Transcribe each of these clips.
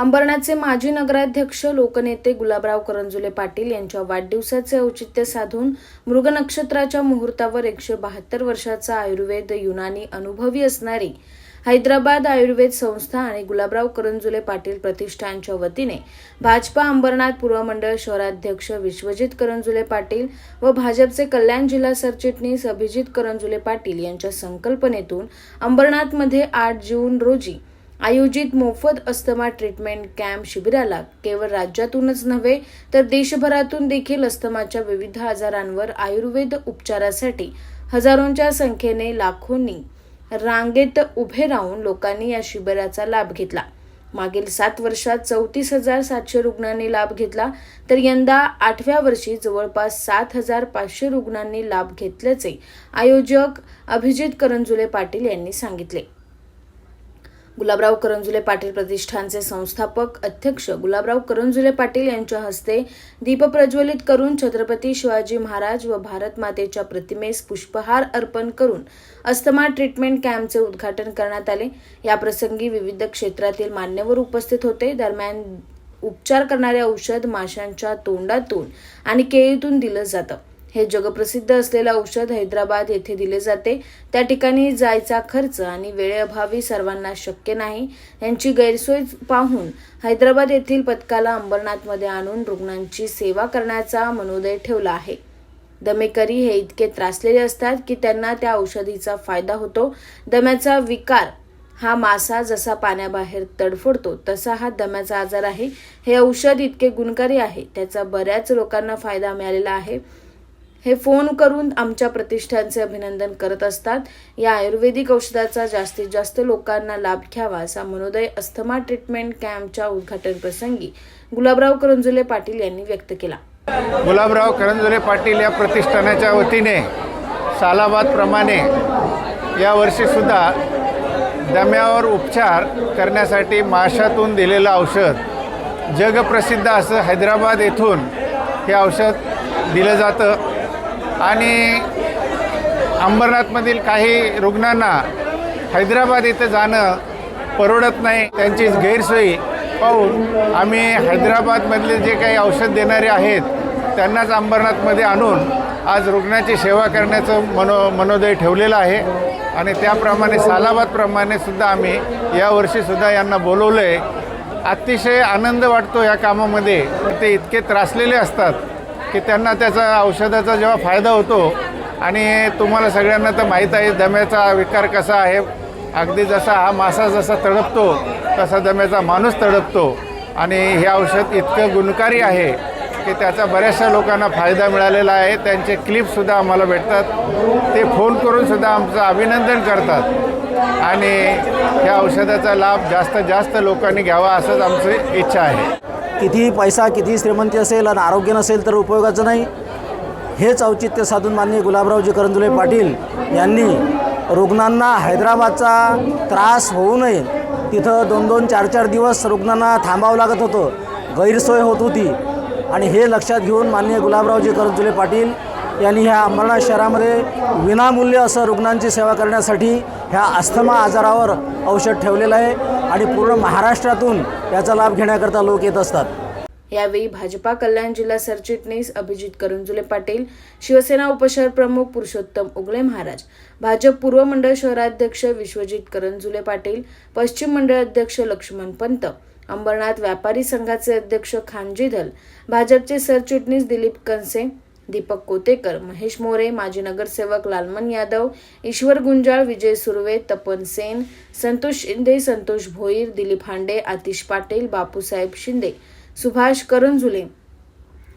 अंबरनाथचे माजी नगराध्यक्ष लोकनेते गुलाबराव करंजुले पाटील यांच्या वाढदिवसाचे औचित्य साधून मृग नक्षत्राच्या मुहूर्तावर एकशे बहात्तर वर्षाचा आयुर्वेद युनानी अनुभवी असणारी हैदराबाद आयुर्वेद संस्था आणि गुलाबराव करंजुले पाटील प्रतिष्ठानच्या वतीने भाजपा अंबरनाथ पूर्व मंडळ शहराध्यक्ष विश्वजित करंजुले पाटील व भाजपचे कल्याण जिल्हा सरचिटणीस अभिजित करंजुले पाटील यांच्या संकल्पनेतून अंबरनाथमध्ये आठ जून रोजी आयोजित मोफत अस्थमा ट्रीटमेंट कॅम्प शिबिराला केवळ राज्यातूनच नव्हे तर देशभरातून देखील अस्थमाच्या विविध आजारांवर आयुर्वेद उपचारासाठी हजारोंच्या संख्येने लाखोंनी रांगेत उभे राहून लोकांनी या शिबिराचा लाभ घेतला. मागील सात वर्षात चौतीस हजार सातशे रुग्णांनी लाभ घेतला तर यंदा आठव्या वर्षी जवळपास सात हजार पाचशे रुग्णांनी लाभ घेतल्याचे आयोजक अभिजित करंजुले पाटील यांनी सांगितले. गुलाबराव करंजुले पाटील प्रतिष्ठानचे संस्थापक अध्यक्ष गुलाबराव करंजुले पाटील यांच्या हस्ते दीप प्रज्वलित करून छत्रपती शिवाजी महाराज व भारत मातेच्या प्रतिमेस पुष्पहार अर्पण करून अस्थमा ट्रीटमेंट कॅम्पचे उद्घाटन करण्यात आले. या प्रसंगी विविध क्षेत्रातील मान्यवर उपस्थित होते. दरम्यान उपचार करणारे औषध माशांच्या तोंडातून आणि केळीतून दिलं जातं. हे जगप्रसिद्ध असलेलं औषध हैदराबाद येथे दिले जाते. त्या ठिकाणी जायचा खर्च आणि वेळेअभावी सर्वांना शक्य नाही यांची गैरसोय पाहून हैदराबाद येथील पथकाला अंबरनाथमध्ये आणून रुग्णांची सेवा करण्याचा मनोदय ठेवला आहे. दमेकरी हे इतके त्रासलेले असतात की त्यांना त्या औषधीचा फायदा होतो. दम्याचा विकार हा मासा जसा पाण्याबाहेर तडफडतो तसा हा दम्याचा आजार आहे. हे औषध इतके गुणकारी आहे त्याचा बऱ्याच लोकांना फायदा मिळालेला आहे. हे फोन करून आमच्या प्रतिष्ठानचे अभिनंदन करत असतात. या आयुर्वेदिक औषधाचा जास्तीत जास्त लोकांना लाभ घ्यावा असा मनोदय अस्थमा ट्रीटमेंट कॅम्पच्या उद्घाटन प्रसंगी गुलाबराव करंजुले पाटील यांनी व्यक्त केला. गुलाबराव करंजुले पाटील या प्रतिष्ठानाच्या वतीने सालाबादप्रमाणे यावर्षीसुद्धा दम्यावर उपचार करण्यासाठी माशातून दिलेलं औषध जगप्रसिद्ध असं हैदराबाद येथून हे औषध दिलं जातं. आणि अंबरनाथमधील काही रुग्णांना हैदराबाद इथं जाणं परवडत नाही. त्यांची गैरसोयी पाहून आम्ही हैदराबादमधले जे काही औषध देणारे आहेत त्यांनाच अंबरनाथमध्ये आणून आज रुग्णाची सेवा करण्याचं मनो मनोदय ठेवलेलं आहे. आणि त्याप्रमाणे सालाबादप्रमाणे सुद्धा आम्ही यावर्षीसुद्धा यांना बोलवलं आहे अतिशय आनंद वाटतो या कामामध्ये. ते इतके त्रासलेले असतात. की त्यांना त्याचा औषधाचा जेव्हा फायदा होतो आणि तुम्हाला सगळ्यांना तर माहीत आहे दम्याचा विकार कसा आहे अगदी जसा हा मासा जसा तडपतो तसा दम्याचा माणूस तडपतो. आणि हे औषध इतकं गुणकारी आहे की त्याचा बऱ्याचशा लोकांना फायदा मिळालेला आहे. त्यांचे क्लिपसुद्धा आम्हाला भेटतात. ते फोन करूनसुद्धा आमचं अभिनंदन करतात. आणि या औषधाचा लाभ जास्त जास्त लोकांनी घ्यावा असंच आमची इच्छा आहे. कितीही पैसा कितीही श्रीमंती असेल आणि आरोग्य नसेल तर उपयोगाचं नाही. हेच औचित्य साधून माननीय गुलाबरावजी करंजुले पाटील यांनी रुग्णांना हैदराबादचा त्रास होऊ नये. तिथं दोन दोन चार चार दिवस रुग्णांना थांबावं लागत होतं. गैरसोय होत होती. आणि हे लक्षात घेऊन माननीय गुलाबरावजी करंजुले पाटील यांनी ह्या अंबरनाथ शहरामध्ये विनामूल्य असं रुग्णांची सेवा करण्यासाठी ह्या अस्थमा आजारावर औषध ठेवलेलं आहे आणि पूर्ण महाराष्ट्रातून याचा लाभ घेण्याकरता लोक येत असतात. यावेळी भाजपा कल्याण जिल्हा सरचिटणीस अभिजित करंजुले पाटील शिवसेना उपशहर प्रमुख पुरुषोत्तम उगळे महाराज भाजप पूर्व मंडळ शहराध्यक्ष विश्वजित करंजुले पाटील पश्चिम मंडळ अध्यक्ष लक्ष्मण पंत अंबरनाथ व्यापारी संघाचे अध्यक्ष खानजी धल भाजपचे सरचिटणीस दिलीप कनसे दीपक कोतेकर महेश मोरे माजी नगरसेवक लालमन यादव ईश्वर गुंजाळ विजय सुर्वे तपन सेन संतोष शिंदे संतोष भोईर दिलीप हांडे आतिश पाटील बापूसाहेब शिंदे सुभाष करंजुले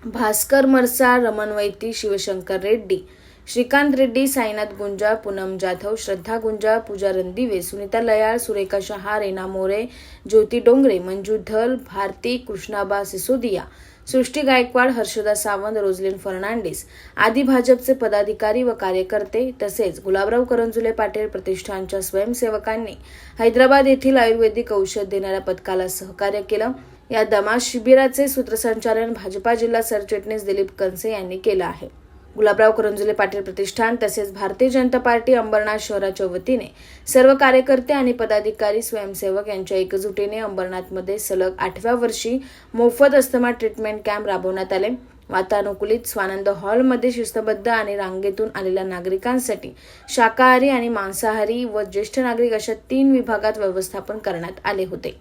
भास्कर मरसा रमण वैती शिवशंकर रेड्डी श्रीकांत रेड्डी साईनाथ गुंजा पूनम जाधव श्रद्धा गुंजाळ पूजा रणदिवे सुनीता लयाळ सुरेखा शहा रेना मोरे ज्योती डोंगरे मंजू धल भारती कृष्णाबा सिसोदिया सृष्टी गायकवाड हर्षदा सावंत रोजलिन फर्नांडिस आदी भाजपचे पदाधिकारी व कार्यकर्ते तसेच गुलाबराव करंजुले पाटील प्रतिष्ठानच्या स्वयंसेवकांनी हैदराबाद येथील आयुर्वेदिक औषध देणाऱ्या पथकाला सहकार्य केलं. या दमा शिबिराचे सूत्रसंचालन भाजपा जिल्हा सरचिटणीस दिलीप कनसे यांनी केलं आहे. गुलाबराव करंजुले पाटील प्रतिष्ठान तसेच भारतीय जनता पार्टी अंबरनाथ शहराच्या वतीने सर्व कार्यकर्ते आणि पदाधिकारी स्वयंसेवक यांच्या एकजुटीने अंबरनाथमध्ये सलग आठव्या वर्षी मोफत अस्थमा ट्रीटमेंट कॅम्प राबवण्यात आले. वातानुकूलित स्वानंद हॉलमध्ये शिस्तबद्ध आणि रांगेतून आलेल्या नागरिकांसाठी शाकाहारी आणि मांसाहारी व ज्येष्ठ नागरिक अशा तीन विभागात व्यवस्थापन करण्यात आले होते.